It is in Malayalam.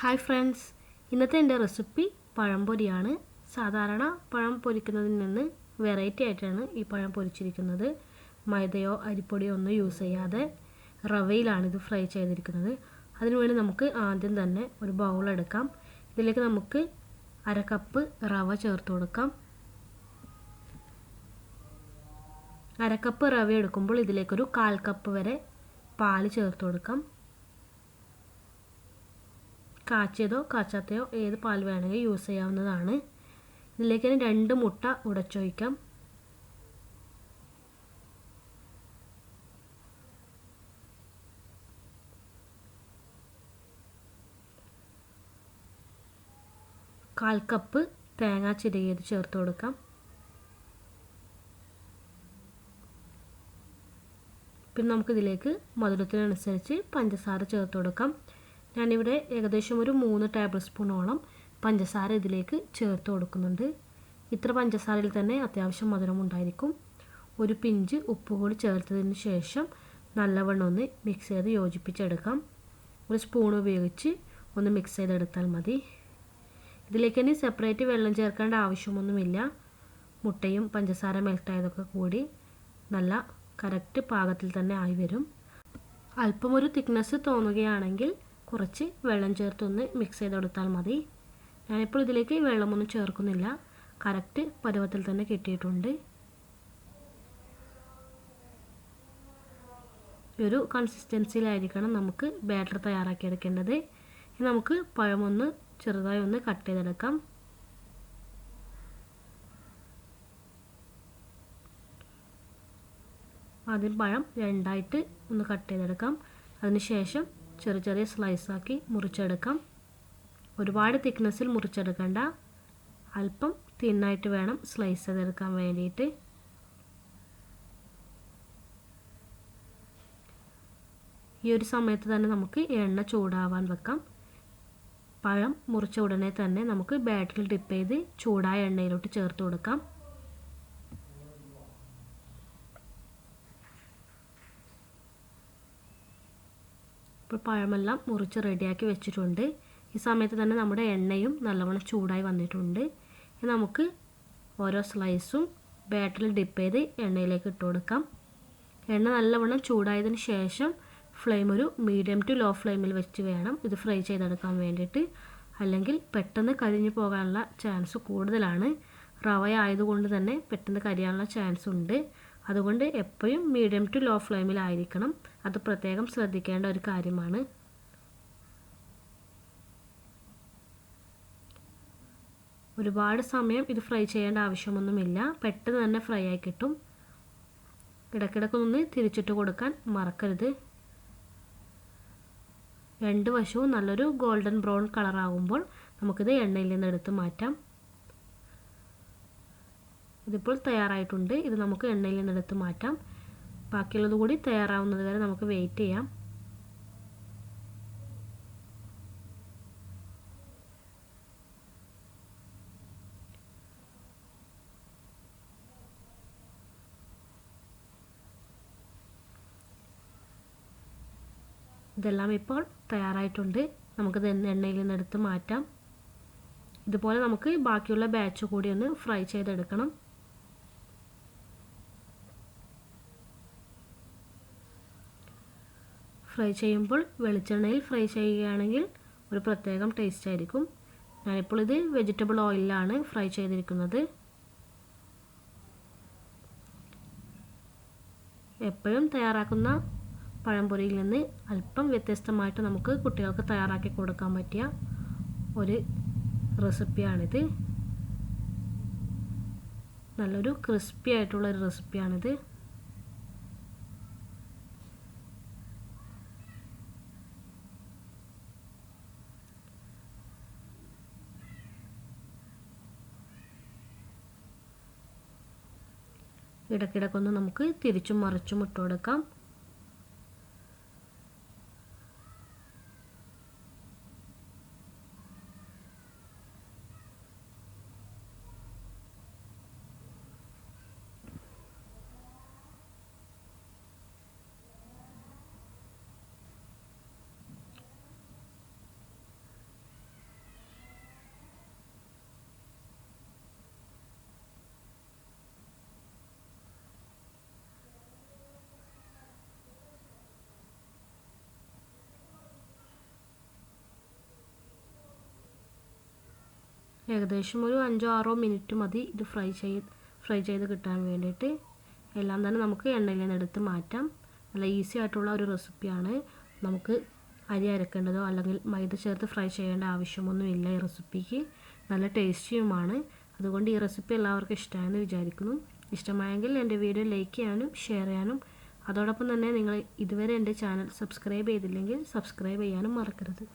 ഹായ് ഫ്രണ്ട്സ് ഇന്നത്തെ എന്റെ റെസിപ്പി പഴംപൊരിയാണ് സാധാരണ പഴം പൊരിക്കുന്നതിൽ നിന്ന് വെറൈറ്റി ആയിട്ടാണ് ഈ പഴം പൊരിച്ചിരിക്കുന്നത്. മൈദയോ അരിപ്പൊടിയോ ഒന്നും യൂസ് ചെയ്യാതെ റവയിലാണ് ഇത് ഫ്രൈ ചെയ്തിരിക്കുന്നത് അതിനുവേണ്ടി നമുക്ക് ആദ്യം തന്നെ ഒരു ബൗൾ എടുക്കാം. ഇതിലേക്ക് നമുക്ക് അര കപ്പ് റവ ചേർത്ത് കൊടുക്കാം. അര കപ്പ് റവ എടുക്കുമ്പോൾ ഇതിലേക്കൊരു കാൽ കപ്പ് വരെ പാൽ ചേർത്ത് കൊടുക്കാം. കാച്ചിയതോ കാച്ചാത്തയോ ഏത് പാൽ വേണമെങ്കിൽ യൂസ് ചെയ്യാവുന്നതാണ്. ഇതിലേക്ക് തന്നെ രണ്ട് മുട്ട ഉടച്ചൊഴിക്കാം. കാൽ കപ്പ് തേങ്ങ ചിരകിയത് ചേർത്ത് കൊടുക്കാം. പിന്നെ നമുക്കിതിലേക്ക് മധുരത്തിനനുസരിച്ച് പഞ്ചസാര ചേർത്ത് കൊടുക്കാം. ഞാനിവിടെ ഏകദേശം ഒരു മൂന്ന് ടേബിൾ സ്പൂണോളം പഞ്ചസാര ഇതിലേക്ക് ചേർത്ത് കൊടുക്കുന്നുണ്ട്. ഇത്ര പഞ്ചസാരയിൽ തന്നെ അത്യാവശ്യം മധുരം ഉണ്ടായിരിക്കും. ഒരു പിഞ്ച് ഉപ്പ് കൂടി ചേർത്തതിന് ശേഷം നല്ലവണ്ണം ഒന്ന് മിക്സ് ചെയ്ത് യോജിപ്പിച്ചെടുക്കാം. ഒരു സ്പൂൺ ഉപയോഗിച്ച് ഒന്ന് മിക്സ് ചെയ്തെടുത്താൽ മതി. ഇതിലേക്ക് ഇനി സെപ്പറേറ്റ് വെള്ളം ചേർക്കേണ്ട ആവശ്യമൊന്നുമില്ല. മുട്ടയും പഞ്ചസാര മെൽറ്റായതൊക്കെ കൂടി നല്ല കറക്റ്റ് പാകത്തിൽ തന്നെ ആയി വരും. അല്പം ഒരു തിക്നെസ് തോന്നുകയാണെങ്കിൽ കുറച്ച് വെള്ളം ചേർത്തൊന്ന് മിക്സ് ചെയ്ത് കൊടുത്താൽ മതി. ഞാനിപ്പോൾ ഇതിലേക്ക് വെള്ളമൊന്നും ചേർക്കുന്നില്ല. കറക്റ്റ് പരുവത്തിൽ തന്നെ കിട്ടിയിട്ടുണ്ട്. ഒരു കൺസിസ്റ്റൻസിയിലായിരിക്കണം നമുക്ക് ബാറ്റർ തയ്യാറാക്കിയെടുക്കേണ്ടത്. ഇനി നമുക്ക് പഴമൊന്ന് ചെറുതായി ഒന്ന് കട്ട് ചെയ്തെടുക്കാം. ആദ്യം പഴം രണ്ടായിട്ട് ഒന്ന് കട്ട് ചെയ്തെടുക്കാം. അതിനുശേഷം ചെറിയ ചെറിയ സ്ലൈസാക്കി മുറിച്ചെടുക്കാം. ഒരുപാട് തിക്നെസ്സിൽ മുറിച്ചെടുക്കണ്ട. അല്പം തിന്നായിട്ട് വേണം സ്ലൈസ് ചെയ്തെടുക്കാൻ വേണ്ടിയിട്ട്. ഈ ഒരു സമയത്ത് തന്നെ നമുക്ക് എണ്ണ ചൂടാവാൻ വെക്കാം. പഴം മുറിച്ച ഉടനെ തന്നെ നമുക്ക് ബാറ്ററിൽ ഡിപ്പ് ചെയ്ത് ചൂടായ എണ്ണയിലോട്ട് ചേർത്ത് കൊടുക്കാം. ഇപ്പോൾ പഴമെല്ലാം മുറിച്ച് റെഡിയാക്കി വെച്ചിട്ടുണ്ട്. ഈ സമയത്ത് തന്നെ നമ്മുടെ എണ്ണയും നല്ലവണ്ണം ചൂടായി വന്നിട്ടുണ്ട്. നമുക്ക് ഓരോ സ്ലൈസും ബാറ്ററിൽ ഡിപ്പ് ചെയ്ത് എണ്ണയിലേക്ക് ഇട്ട് കൊടുക്കാം. എണ്ണ നല്ലവണ്ണം ചൂടായതിന് ശേഷം ഫ്ലെയിം ഒരു മീഡിയം ടു ലോ ഫ്ലെയിമിൽ വെച്ച് വേണം ഇത് ഫ്രൈ ചെയ്തെടുക്കാൻ വേണ്ടിയിട്ട്. അല്ലെങ്കിൽ പെട്ടെന്ന് കരിഞ്ഞു പോകാനുള്ള ചാൻസ് കൂടുതലാണ്. റവ ആയതുകൊണ്ട് തന്നെ പെട്ടെന്ന് കരിയാനുള്ള ചാൻസ് ഉണ്ട്. അതുകൊണ്ട് എപ്പോഴും മീഡിയം ടു ലോ ഫ്ലെയിമിലായിരിക്കണം അത് പ്രത്യേകം ശ്രദ്ധിക്കേണ്ട ഒരു കാര്യമാണ്. ഒരുപാട് സമയം ഇത് ഫ്രൈ ചെയ്യേണ്ട ആവശ്യമൊന്നുമില്ല. പെട്ടെന്ന് തന്നെ ഫ്രൈ ആയി കിട്ടും. ഇടയ്ക്കിടയ്ക്കൊന്ന് തിരിച്ചിട്ട് കൊടുക്കാൻ മറക്കരുത്. രണ്ട് വശവും നല്ലൊരു ഗോൾഡൻ ബ്രൗൺ കളറാകുമ്പോൾ നമുക്കിത് എണ്ണയിൽ നിന്ന് എടുത്ത് മാറ്റാം. ഇതിപ്പോൾ തയ്യാറായിട്ടുണ്ട്. ഇത് നമുക്ക് എണ്ണയിൽ നിന്ന് എടുത്ത് മാറ്റാം. ബാക്കിയുള്ളത് കൂടി തയ്യാറാവുന്നത് വരെ നമുക്ക് വെയിറ്റ് ചെയ്യാം. ഇതെല്ലാം ഇപ്പോൾ തയ്യാറായിട്ടുണ്ട്. നമുക്കിത് എണ്ണയിൽ നിന്ന് എടുത്ത് മാറ്റാം. ഇതുപോലെ നമുക്ക് ബാക്കിയുള്ള ബാച്ച് കൂടി ഒന്ന് ഫ്രൈ ചെയ്തെടുക്കണം. ഫ്രൈ ചെയ്യുമ്പോൾ വെളിച്ചെണ്ണയിൽ ഫ്രൈ ചെയ്യുകയാണെങ്കിൽ ഒരു പ്രത്യേകം ടേസ്റ്റ് ആയിരിക്കും. ഞാനിപ്പോൾ ഇത് വെജിറ്റബിൾ ഓയിലാണ് ഫ്രൈ ചെയ്തിരിക്കുന്നത്. എപ്പോഴും തയ്യാറാക്കുന്ന പഴംപൊരിയിൽ നിന്ന് അല്പം വ്യത്യസ്തമായിട്ട് നമുക്ക് കുട്ടികൾക്ക് തയ്യാറാക്കി കൊടുക്കാൻ പറ്റിയ ഒരു റെസിപ്പിയാണിത് നല്ലൊരു ക്രിസ്പി ആയിട്ടുള്ള ഒരു റെസിപ്പിയാണിത് ഇടയ്ക്കിടയ്ക്കൊന്ന് നമുക്ക് തിരിച്ചും മറിച്ചും ഇട്ട് കൊടുക്കാം ഏകദേശം ഒരു അഞ്ചോ ആറോ മിനിറ്റ് മതി ഇത് ഫ്രൈ ചെയ്ത് ഫ്രൈ ചെയ്ത് കിട്ടാൻ വേണ്ടിയിട്ട്. എല്ലാം തന്നെ നമുക്ക് എണ്ണയിൽ എടുത്ത് മാറ്റാം. നല്ല ഈസി ആയിട്ടുള്ള ഒരു റെസിപ്പിയാണ്. നമുക്ക് അരി അരക്കേണ്ടതോ അല്ലെങ്കിൽ മൈദ ചേർത്ത് ഫ്രൈ ചെയ്യേണ്ട ആവശ്യമൊന്നുമില്ല ഈ റെസിപ്പിക്ക്. നല്ല ടേസ്റ്റിയുമാണ്. അതുകൊണ്ട് ഈ റെസിപ്പി എല്ലാവർക്കും ഇഷ്ടമായെന്ന് വിചാരിക്കുന്നു. ഇഷ്ടമായെങ്കിൽ എന്റെ വീഡിയോ ലൈക്ക് ചെയ്യാനും ഷെയർ ചെയ്യാനും. അതോടൊപ്പം തന്നെ നിങ്ങൾ ഇതുവരെ എന്റെ ചാനൽ സബ്സ്ക്രൈബ് ചെയ്തില്ലെങ്കിൽ സബ്സ്ക്രൈബ് ചെയ്യാനും മറക്കരുത്.